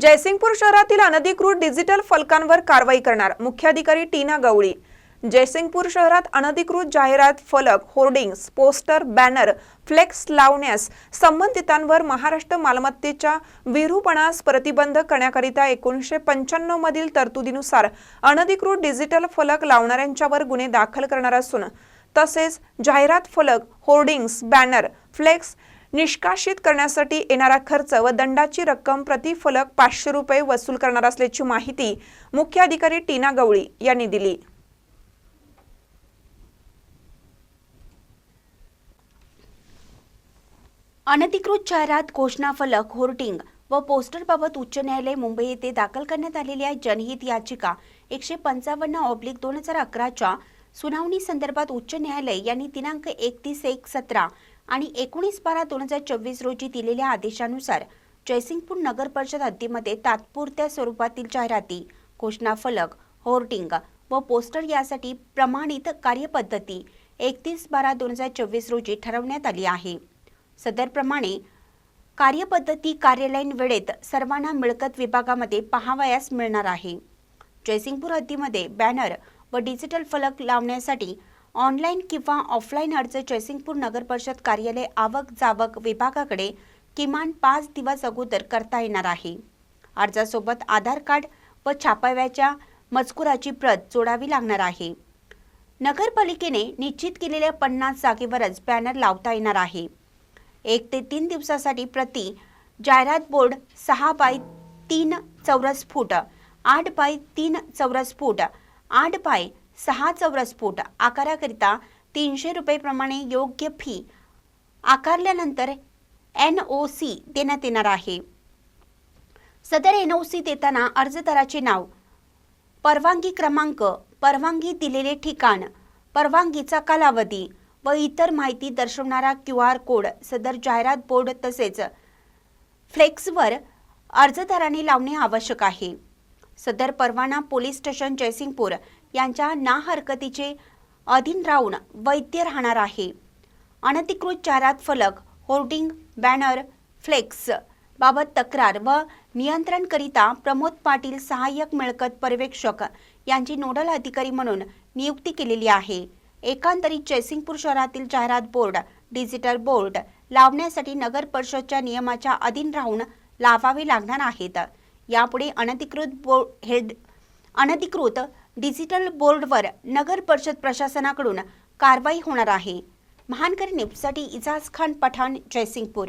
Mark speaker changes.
Speaker 1: जयसिंगपूर शहरातील अनधिकृत डिजिटल फलकांवर कारवाई करणार मुख्याधिकारी टीना गवळी. जयसिंगपूर शहरात अनधिकृत जाहिरात फलक होर्डिंग्स पोस्टर बॅनर फ्लेक्स लावण्यास संबंधितांवर महाराष्ट्र मालमत्तेच्या विरूपणास प्रतिबंध करण्याकरिता एकोणीसशे पंच्याण्णव मधील तरतुदीनुसार अनधिकृत डिजिटल फलक लावणाऱ्यांच्यावर गुन्हे दाखल करणार असून तसेच जाहिरात फलक होर्डिंग्स बॅनर फ्लेक्स निष्कासित करण्यासाठी येणारा खर्च व दंडाची रक्कम प्रतिफलक पाचशे रुपये वसूल करणार असल्याची माहिती मुख्याधिकारी टीना गवळी यांनी दिली.
Speaker 2: अनधिकृत जाहिरात घोषणा फलक होर्डिंग व पोस्टरबाबत उच्च न्यायालय मुंबई येथे दाखल करण्यात आलेल्या जनहित याचिका एकशे पंचावन्न ऑब्लिक दोन हजार अकराच्या सुनावणी संदर्भात उच्च न्यायालय यांनी दिनांक एकतीस एक सतरा आणि एकोणीस बारा दोन हजार चोवीस रोजी दिलेल्या आदेशानुसार जयसिंगपूर नगर परिषद हद्दीमध्ये तात्पुरत्या स्वरूपातील जाहिराती घोषणा फलक होर्डिंग व पोस्टर यासाठी प्रमाणित कार्यपद्धती एकतीस बारा दोन हजार चोवीस रोजी ठरवण्यात आली आहे. सदरप्रमाणे कार्यपद्धती कार्यालयीन वेळेत सर्वांना मिळकत विभागामध्ये पाहावयास मिळणार आहे. जयसिंगपूर हद्दीमध्ये बॅनर व डिजिटल फलक लावण्यासाठी ऑनलाईन किंवा ऑफलाईन अर्ज जयसिंगपूर नगर परिषद कार्यालय आवक जावक विभागाकडे किमान पाच दिवस अगोदर करता येणार आहे. अर्जासोबत आधार कार्ड व छापाव्याच्या मजकुराची प्रत जोडावी लागणार आहे. नगरपालिकेने निश्चित केलेल्या पन्नास जागेवरच बॅनर लावता येणार आहे. एक ते तीन दिवसासाठी प्रति जाहिरात बोर्ड सहा बाय तीन चौरस फूट आठ बाय तीन चौरस फूट आठ बाय सहा चौरस फूट आकाराकरिता तीनशे रुपयेप्रमाणे योग्य फी आकारल्यानंतर एन ओ सी देण्यात येणार आहे. सदर एन ओ सी देताना अर्जदाराचे नाव परवानगी क्रमांक परवानगी दिलेले ठिकाण परवानगीचा कालावधी व इतर माहिती दर्शवणारा क्यू आर कोड सदर जाहिरात बोर्ड तसेच फ्लेक्सवर अर्जदाराने लावणे आवश्यक आहे. सदर परवाना पोलीस स्टेशन जयसिंगपूर यांच्या ना हरकतीचे अधीन राहून वैद्य राहणार आहे. अनधिकृत जाहिरात फलक होर्डिंग बॅनर फ्लेक्स बाबत तक्रार व नियंत्रणकरिता प्रमोद पाटील सहाय्यक मिळकत पर्यवेक्षक यांची नोडल अधिकारी म्हणून नियुक्ती केलेली आहे. एकांतरीत जयसिंगपूर शहरातील जाहिरात बोर्ड डिजिटल बोर्ड लावण्यासाठी नगर परिषदच्या नियमाच्या अधीन राहून लावावे लागणार आहेत. यापुढे अनधिकृत बोर्ड हेड अनधिकृत डिजिटल बोर्डवर नगर परिषद प्रशासनाकडून कारवाई होणार आहे. महानकर न्यूजसाठी इजाज खान पठाण जयसिंगपूर.